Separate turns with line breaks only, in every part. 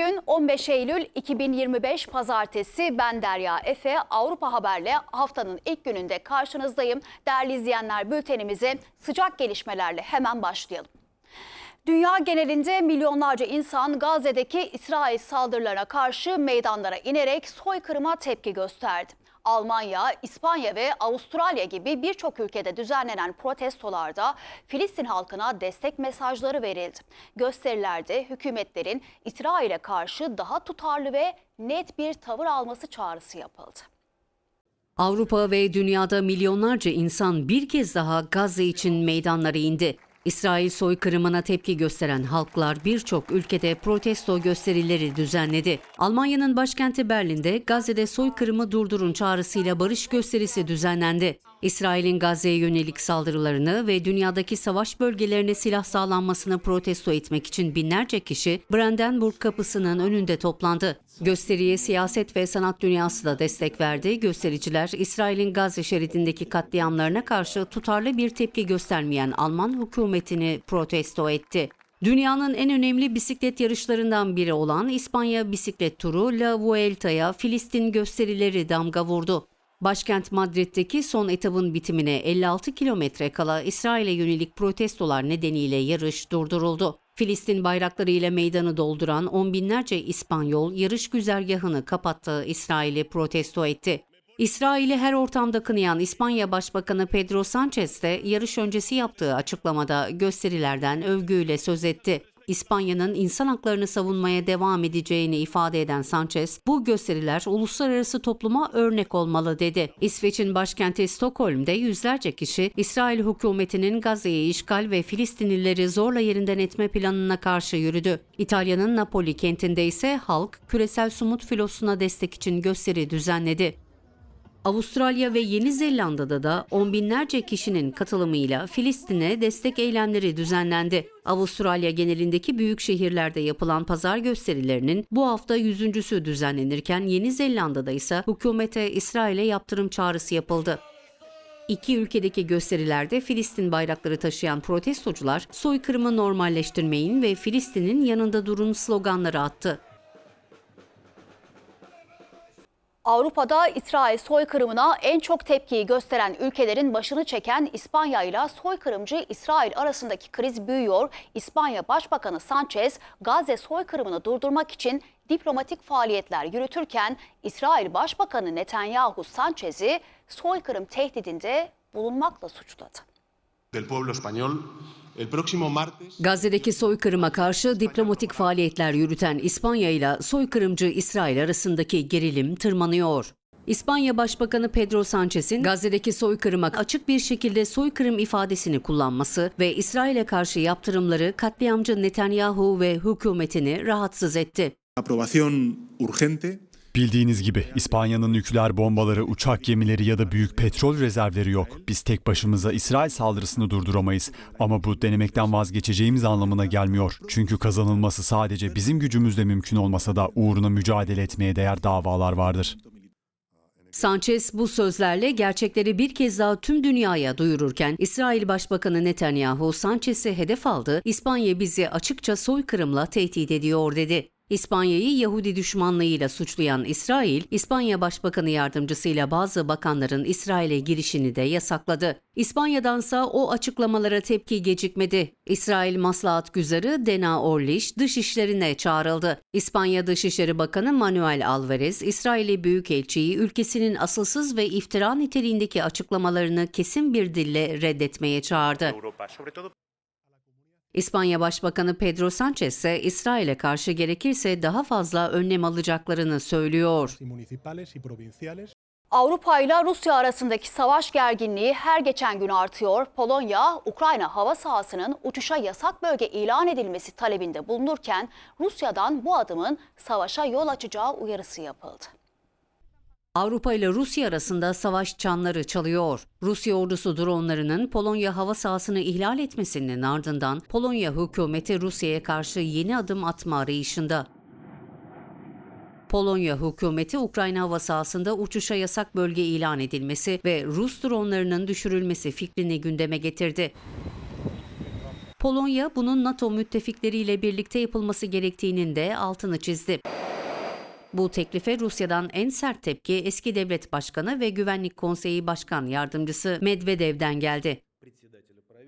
Bugün 15 Eylül 2025 Pazartesi ben Derya Efe Avrupa Haber'le haftanın ilk gününde karşınızdayım. Değerli izleyenler bültenimize sıcak gelişmelerle hemen başlayalım. Dünya genelinde milyonlarca insan Gazze'deki İsrail saldırılarına karşı meydanlara inerek soykırıma tepki gösterdi. Almanya, İspanya ve Avustralya gibi birçok ülkede düzenlenen protestolarda Filistin halkına destek mesajları verildi. Gösterilerde hükümetlerin İsrail'e karşı daha tutarlı ve net bir tavır alması çağrısı yapıldı.
Avrupa ve dünyada milyonlarca insan bir kez daha Gazze için meydanlara indi. İsrail soykırımına tepki gösteren halklar birçok ülkede protesto gösterileri düzenledi. Almanya'nın başkenti Berlin'de Gazze'de soykırımı durdurun çağrısıyla barış gösterisi düzenlendi. İsrail'in Gazze'ye yönelik saldırılarını ve dünyadaki savaş bölgelerine silah sağlanmasını protesto etmek için binlerce kişi Brandenburg kapısının önünde toplandı. Gösteriye siyaset ve sanat dünyası da destek verdi. Göstericiler İsrail'in Gazze şeridindeki katliamlarına karşı tutarlı bir tepki göstermeyen Alman hükümetini protesto etti. Dünyanın en önemli bisiklet yarışlarından biri olan İspanya bisiklet turu La Vuelta'ya Filistin gösterileri damga vurdu. Başkent Madrid'deki son etabın bitimine 56 kilometre kala İsrail'e yönelik protestolar nedeniyle yarış durduruldu. Filistin bayraklarıyla meydanı dolduran on binlerce İspanyol yarış güzergahını kapattı, İsrail'i protesto etti. İsrail'i her ortamda kınayan İspanya Başbakanı Pedro Sanchez de yarış öncesi yaptığı açıklamada gösterilerden övgüyle söz etti. İspanya'nın insan haklarını savunmaya devam edeceğini ifade eden Sanchez, bu gösteriler uluslararası topluma örnek olmalı dedi. İsveç'in başkenti Stockholm'de yüzlerce kişi İsrail hükümetinin Gazze'yi işgal ve Filistinlileri zorla yerinden etme planına karşı yürüdü. İtalya'nın Napoli kentinde ise halk küresel sumut filosuna destek için gösteri düzenledi. Avustralya ve Yeni Zelanda'da da on binlerce kişinin katılımıyla Filistin'e destek eylemleri düzenlendi. Avustralya genelindeki büyük şehirlerde yapılan pazar gösterilerinin bu hafta yüzüncüsü düzenlenirken Yeni Zelanda'da ise hükümete İsrail'e yaptırım çağrısı yapıldı. İki ülkedeki gösterilerde Filistin bayrakları taşıyan protestocular soykırımı normalleştirmeyin ve Filistin'in yanında durun sloganları attı.
Avrupa'da İsrail soykırımına en çok tepkiyi gösteren ülkelerin başını çeken İspanya ile soykırımcı İsrail arasındaki kriz büyüyor. İspanya Başbakanı Sanchez Gazze soykırımını durdurmak için diplomatik faaliyetler yürütürken İsrail Başbakanı Netanyahu Sanchez'i soykırım tehdidinde bulunmakla suçladı.
del pueblo español
Gazze'deki soykırıma karşı diplomatik faaliyetler yürüten İspanya ile soykırımcı İsrail arasındaki gerilim tırmanıyor. İspanya Başbakanı Pedro Sanchez'in Gazze'deki soykırıma açık bir şekilde soykırım ifadesini kullanması ve İsrail'e karşı yaptırımları katliamcı Netanyahu ve hükümetini rahatsız etti.
aprobación urgente
Bildiğiniz gibi İspanya'nın nükleer bombaları, uçak gemileri ya da büyük petrol rezervleri yok. Biz tek başımıza İsrail saldırısını durduramayız. Ama bu denemekten vazgeçeceğimiz anlamına gelmiyor. Çünkü kazanılması sadece bizim gücümüzle mümkün olmasa da uğruna mücadele etmeye değer davalar vardır.
Sanchez bu sözlerle gerçekleri bir kez daha tüm dünyaya duyururken İsrail Başbakanı Netanyahu Sanchez'i hedef aldı, İspanya bizi açıkça soykırımla tehdit ediyor dedi. İspanya'yı Yahudi düşmanlığıyla suçlayan İsrail, İspanya Başbakanı yardımcısıyla bazı bakanların İsrail'e girişini de yasakladı. İspanya'dansa o açıklamalara tepki gecikmedi. İsrail Maslahat Güzarı Dena Orliş dışişlerine çağrıldı. İspanya Dışişleri Bakanı Manuel Alvarez, İsrail'i Büyükelçiyi ülkesinin asılsız ve iftira niteliğindeki açıklamalarını kesin bir dille reddetmeye çağırdı. İspanya Başbakanı Pedro Sanchez ise İsrail'e karşı gerekirse daha fazla önlem alacaklarını söylüyor.
Avrupa ile Rusya arasındaki savaş gerginliği her geçen gün artıyor. Polonya, Ukrayna hava sahasının uçuşa yasak bölge ilan edilmesi talebinde bulunurken Rusya'dan bu adımın savaşa yol açacağı uyarısı yapıldı.
Avrupa ile Rusya arasında savaş çanları çalıyor. Rusya ordusu dronlarının Polonya hava sahasını ihlal etmesinin ardından Polonya hükümeti Rusya'ya karşı yeni adım atma arayışında. Polonya hükümeti Ukrayna hava sahasında uçuşa yasak bölge ilan edilmesi ve Rus dronlarının düşürülmesi fikrini gündeme getirdi. Polonya bunun NATO müttefikleriyle birlikte yapılması gerektiğinin de altını çizdi. Bu teklife Rusya'dan en sert tepki eski devlet başkanı ve Güvenlik Konseyi Başkan Yardımcısı Medvedev'den geldi.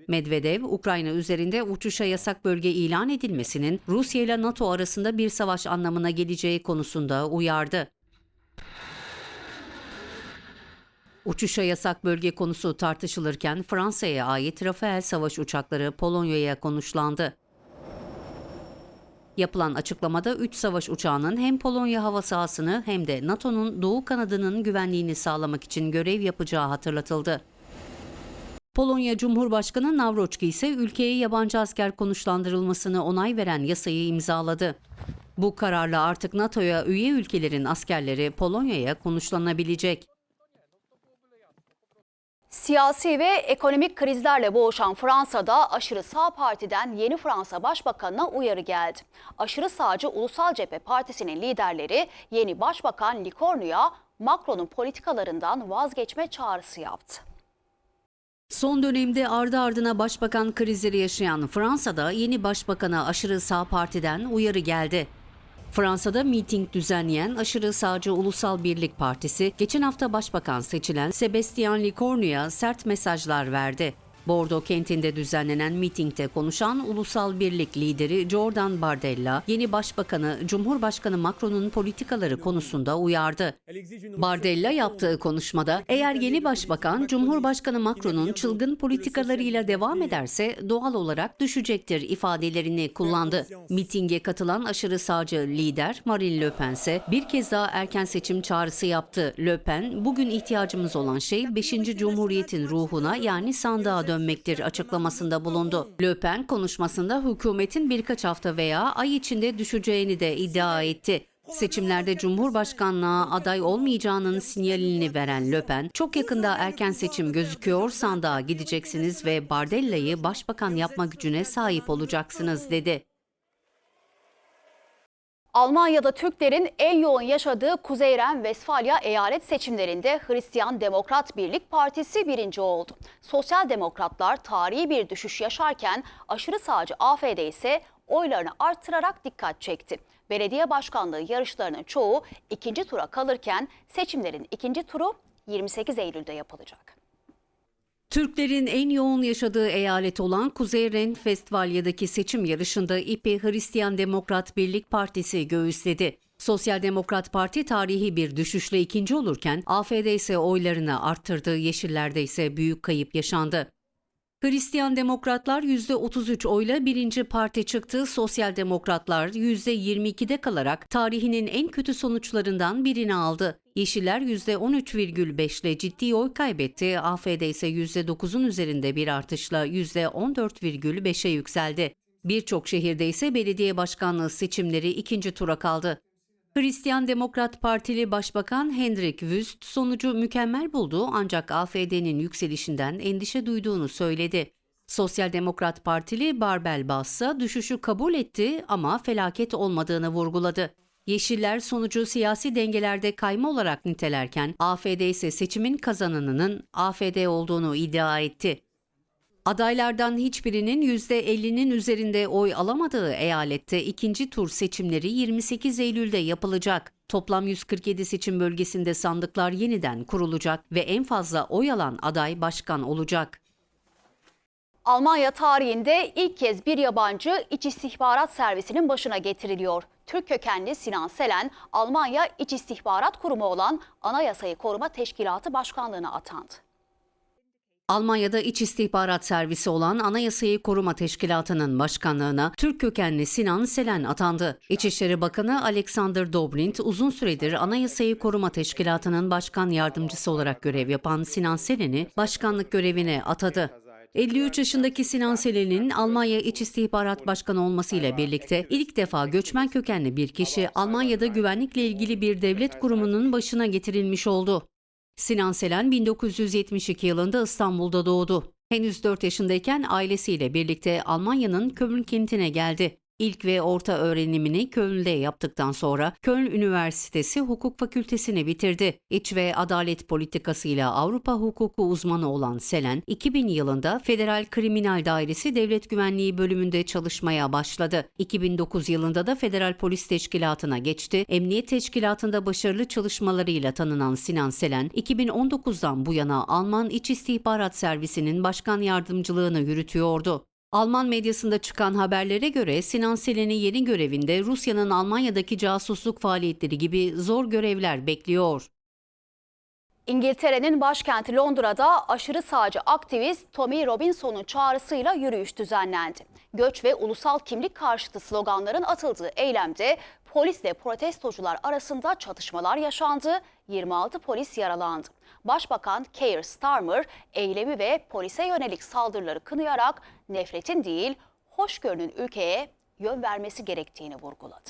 Medvedev, Ukrayna üzerinde uçuşa yasak bölge ilan edilmesinin Rusya ile NATO arasında bir savaş anlamına geleceği konusunda uyardı. Uçuşa yasak bölge konusu tartışılırken Fransa'ya ait Rafael savaş uçakları Polonya'ya konuşlandı. Yapılan açıklamada 3 savaş uçağının hem Polonya hava sahasını hem de NATO'nun doğu kanadının güvenliğini sağlamak için görev yapacağı hatırlatıldı. Polonya Cumhurbaşkanı Navroçki ise ülkeye yabancı asker konuşlandırılmasını onay veren yasayı imzaladı. Bu kararla artık NATO'ya üye ülkelerin askerleri Polonya'ya konuşlanabilecek.
Siyasi ve ekonomik krizlerle boğuşan Fransa'da aşırı sağ partiden yeni Fransa Başbakanı'na uyarı geldi. Aşırı sağcı Ulusal Cephe Partisi'nin liderleri yeni Başbakan Licornu'ya Macron'un politikalarından vazgeçme çağrısı yaptı.
Son dönemde ardı ardına başbakan krizleri yaşayan Fransa'da yeni başbakana aşırı sağ partiden uyarı geldi. Fransa'da miting düzenleyen aşırı sağcı Ulusal Birlik Partisi geçen hafta başbakan seçilen Sébastien Lecornu'ya sert mesajlar verdi. Bordeaux kentinde düzenlenen mitingde konuşan Ulusal Birlik lideri Jordan Bardella, yeni başbakanı Cumhurbaşkanı Macron'un politikaları konusunda uyardı. Bardella yaptığı konuşmada eğer yeni başbakan Cumhurbaşkanı Macron'un çılgın politikalarıyla devam ederse doğal olarak düşecektir ifadelerini kullandı. Mitinge katılan aşırı sağcı lider Marine Le Pen ise bir kez daha erken seçim çağrısı yaptı. Le Pen, bugün ihtiyacımız olan şey 5. Cumhuriyet'in ruhuna yani sandığa dönmektir açıklamasında bulundu. Le Pen konuşmasında hükümetin birkaç hafta veya ay içinde düşeceğini de iddia etti. Seçimlerde Cumhurbaşkanlığa aday olmayacağının sinyalini veren Le Pen, çok yakında erken seçim gözüküyor, sandığa gideceksiniz ve Bardella'yı başbakan yapma gücüne sahip olacaksınız dedi.
Almanya'da Türklerin en yoğun yaşadığı Kuzey Ren-Vesfalya eyalet seçimlerinde Hristiyan Demokrat Birlik Partisi birinci oldu. Sosyal Demokratlar tarihi bir düşüş yaşarken aşırı sağcı AFD ise oylarını arttırarak dikkat çekti. Belediye başkanlığı yarışlarının çoğu ikinci tura kalırken seçimlerin ikinci turu 28 Eylül'de yapılacak.
Türklerin en yoğun yaşadığı eyalet olan Kuzey Ren-Vestfalya'daki seçim yarışında İP'i Hristiyan Demokrat Birlik Partisi göğüsledi. Sosyal Demokrat Parti tarihi bir düşüşle ikinci olurken AFD ise oylarını arttırdı, Yeşiller'de ise büyük kayıp yaşandı. Hristiyan Demokratlar %33 oyla birinci parti çıktı. Sosyal Demokratlar %22'de kalarak tarihinin en kötü sonuçlarından birini aldı. Yeşiller %13,5 ile ciddi oy kaybetti. AFD ise %9'un üzerinde bir artışla %14,5'e yükseldi. Birçok şehirde ise belediye başkanlığı seçimleri ikinci tura kaldı. Hristiyan Demokrat Partili Başbakan Hendrik Wüst sonucu mükemmel buldu ancak AFD'nin yükselişinden endişe duyduğunu söyledi. Sosyal Demokrat Partili Barbel Bassa düşüşü kabul etti ama felaket olmadığını vurguladı. Yeşiller sonucu siyasi dengelerde kayma olarak nitelerken AFD ise seçimin kazananının AFD olduğunu iddia etti. Adaylardan hiçbirinin %50'nin üzerinde oy alamadığı eyalette ikinci tur seçimleri 28 Eylül'de yapılacak. Toplam 147 seçim bölgesinde sandıklar yeniden kurulacak ve en fazla oy alan aday başkan olacak.
Almanya tarihinde ilk kez bir yabancı İç İstihbarat Servisi'nin başına getiriliyor. Türk kökenli Sinan Selen, Almanya İç İstihbarat Kurumu olan Anayasayı Koruma Teşkilatı Başkanlığı'na atandı.
Almanya'da İç İstihbarat Servisi olan Anayasayı Koruma Teşkilatı'nın başkanlığına Türk kökenli Sinan Selen atandı. İçişleri Bakanı Alexander Dobrindt uzun süredir Anayasayı Koruma Teşkilatı'nın başkan yardımcısı olarak görev yapan Sinan Selen'i başkanlık görevine atadı. 53 yaşındaki Sinan Selen'in Almanya İç İstihbarat Başkanı olmasıyla birlikte ilk defa göçmen kökenli bir kişi Almanya'da güvenlikle ilgili bir devlet kurumunun başına getirilmiş oldu. Sinan Selen 1972 yılında İstanbul'da doğdu. Henüz 4 yaşındayken ailesiyle birlikte Almanya'nın Köln kentine geldi. İlk ve orta öğrenimini Köln'de yaptıktan sonra Köln Üniversitesi Hukuk Fakültesini bitirdi. İç ve adalet politikasıyla Avrupa hukuku uzmanı olan Selen, 2000 yılında Federal Kriminal Dairesi Devlet Güvenliği bölümünde çalışmaya başladı. 2009 yılında da Federal Polis Teşkilatı'na geçti. Emniyet Teşkilatı'nda başarılı çalışmalarıyla tanınan Sinan Selen, 2019'dan bu yana Alman İç İstihbarat Servisi'nin başkan yardımcılığını yürütüyordu. Alman medyasında çıkan haberlere göre Sinan Selen'in yeni görevinde Rusya'nın Almanya'daki casusluk faaliyetleri gibi zor görevler bekliyor.
İngiltere'nin başkenti Londra'da aşırı sağcı aktivist Tommy Robinson'un çağrısıyla yürüyüş düzenlendi. Göç ve ulusal kimlik karşıtı sloganların atıldığı eylemde polisle protestocular arasında çatışmalar yaşandı, 26 polis yaralandı. Başbakan Keir Starmer eylemi ve polise yönelik saldırıları kınayarak nefretin değil, hoşgörünün ülkeye yön vermesi gerektiğini vurguladı.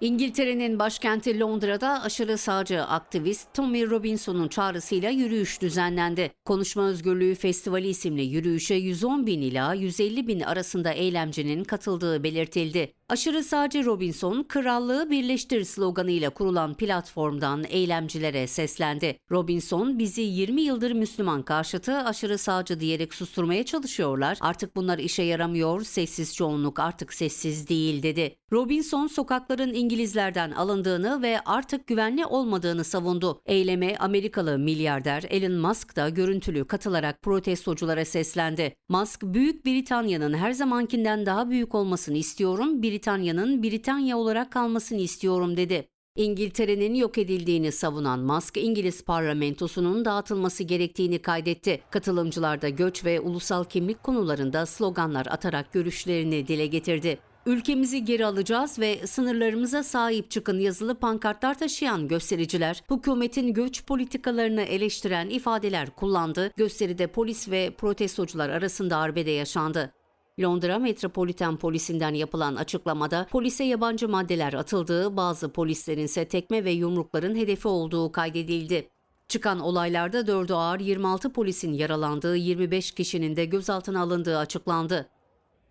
İngiltere'nin başkenti Londra'da aşırı sağcı aktivist Tommy Robinson'un çağrısıyla yürüyüş düzenlendi. Konuşma Özgürlüğü Festivali isimli yürüyüşe 110 bin ila 150 bin arasında eylemcinin katıldığı belirtildi. Aşırı sağcı Robinson, krallığı birleştir sloganıyla kurulan platformdan eylemcilere seslendi. Robinson, bizi 20 yıldır Müslüman karşıtı aşırı sağcı diyerek susturmaya çalışıyorlar. Artık bunlar işe yaramıyor, sessiz çoğunluk artık sessiz değil dedi. Robinson, sokakların İngilizlerden alındığını ve artık güvenli olmadığını savundu. Eyleme Amerikalı milyarder Elon Musk da görüntülü katılarak protestoculara seslendi. Musk, Büyük Britanya'nın her zamankinden daha büyük olmasını istiyorum, Britanya'nın Britanya olarak kalmasını istiyorum dedi. İngiltere'nin yok edildiğini savunan Musk, İngiliz parlamentosunun dağıtılması gerektiğini kaydetti. Katılımcılar da göç ve ulusal kimlik konularında sloganlar atarak görüşlerini dile getirdi. Ülkemizi geri alacağız ve sınırlarımıza sahip çıkın yazılı pankartlar taşıyan göstericiler, hükümetin göç politikalarını eleştiren ifadeler kullandı. Gösteride polis ve protestocular arasında arbede yaşandı. Londra Metropolitan Polisi'nden yapılan açıklamada polise yabancı maddeler atıldığı, bazı polislerin ise tekme ve yumrukların hedefi olduğu kaydedildi. Çıkan olaylarda 4'ü ağır 26 polisin yaralandığı, 25 kişinin de gözaltına alındığı açıklandı.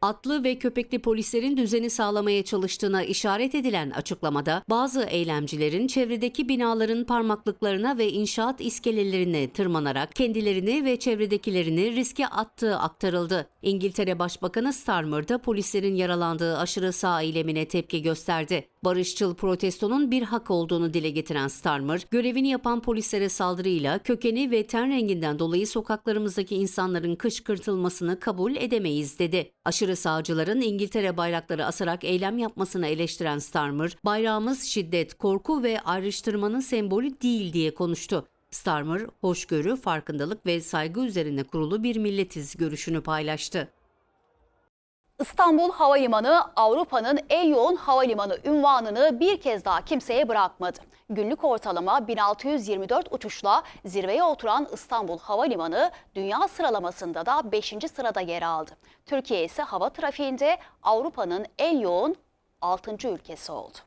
Atlı ve köpekli polislerin düzeni sağlamaya çalıştığına işaret edilen açıklamada bazı eylemcilerin çevredeki binaların parmaklıklarına ve inşaat iskelelerine tırmanarak kendilerini ve çevredekilerini riske attığı aktarıldı. İngiltere Başbakanı Starmer da polislerin yaralandığı aşırı sağ eylemine tepki gösterdi. Barışçıl protestonun bir hak olduğunu dile getiren Starmer, görevini yapan polislere saldırıyla kökeni ve ten renginden dolayı sokaklarımızdaki insanların kışkırtılmasını kabul edemeyiz dedi. Aşırı sağcıların İngiltere bayrakları asarak eylem yapmasını eleştiren Starmer, bayrağımız şiddet, korku ve ayrıştırmanın sembolü değil diye konuştu. Starmer, hoşgörü, farkındalık ve saygı üzerine kurulu bir milletiz görüşünü paylaştı.
İstanbul Havalimanı Avrupa'nın en yoğun havalimanı ünvanını bir kez daha kimseye bırakmadı. Günlük ortalama 1624 uçuşla zirveye oturan İstanbul Havalimanı dünya sıralamasında da 5. sırada yer aldı. Türkiye ise hava trafiğinde Avrupa'nın en yoğun 6. ülkesi oldu.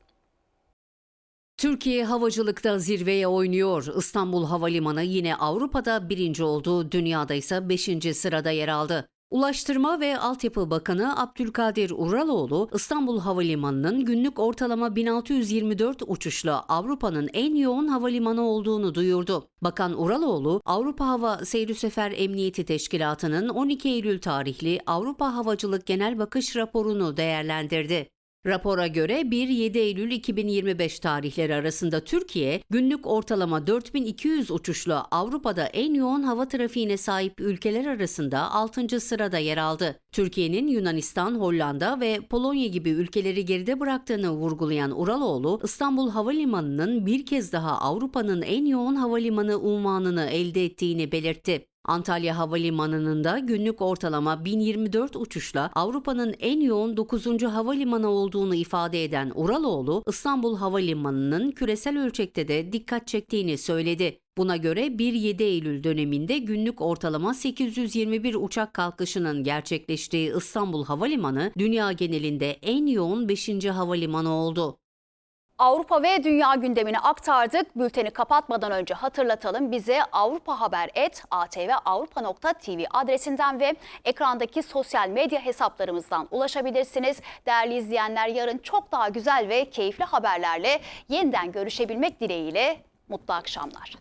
Türkiye havacılıkta zirveye oynuyor. İstanbul Havalimanı yine Avrupa'da birinci oldu, dünyada ise beşinci sırada yer aldı. Ulaştırma ve Altyapı Bakanı Abdülkadir Uraloğlu, İstanbul Havalimanı'nın günlük ortalama 1624 uçuşla Avrupa'nın en yoğun havalimanı olduğunu duyurdu. Bakan Uraloğlu, Avrupa Hava Seyri Sefer Emniyeti Teşkilatı'nın 12 Eylül tarihli Avrupa Havacılık Genel Bakış raporunu değerlendirdi. Rapora göre 1-7 Eylül 2025 tarihleri arasında Türkiye günlük ortalama 4200 uçuşla Avrupa'da en yoğun hava trafiğine sahip ülkeler arasında 6. sırada yer aldı. Türkiye'nin Yunanistan, Hollanda ve Polonya gibi ülkeleri geride bıraktığını vurgulayan Uraloğlu, İstanbul Havalimanı'nın bir kez daha Avrupa'nın en yoğun havalimanı unvanını elde ettiğini belirtti. Antalya Havalimanı'nın da günlük ortalama 1024 uçuşla Avrupa'nın en yoğun 9. havalimanı olduğunu ifade eden Uraloğlu, İstanbul Havalimanı'nın küresel ölçekte de dikkat çektiğini söyledi. Buna göre 1-7 Eylül döneminde günlük ortalama 821 uçak kalkışının gerçekleştiği İstanbul Havalimanı, dünya genelinde en yoğun 5. havalimanı oldu.
Avrupa ve dünya gündemini aktardık. Bülteni kapatmadan önce hatırlatalım. Bize Avrupa Haber et atvavrupa.tv adresinden ve ekrandaki sosyal medya hesaplarımızdan ulaşabilirsiniz. Değerli izleyenler yarın çok daha güzel ve keyifli haberlerle yeniden görüşebilmek dileğiyle mutlu akşamlar.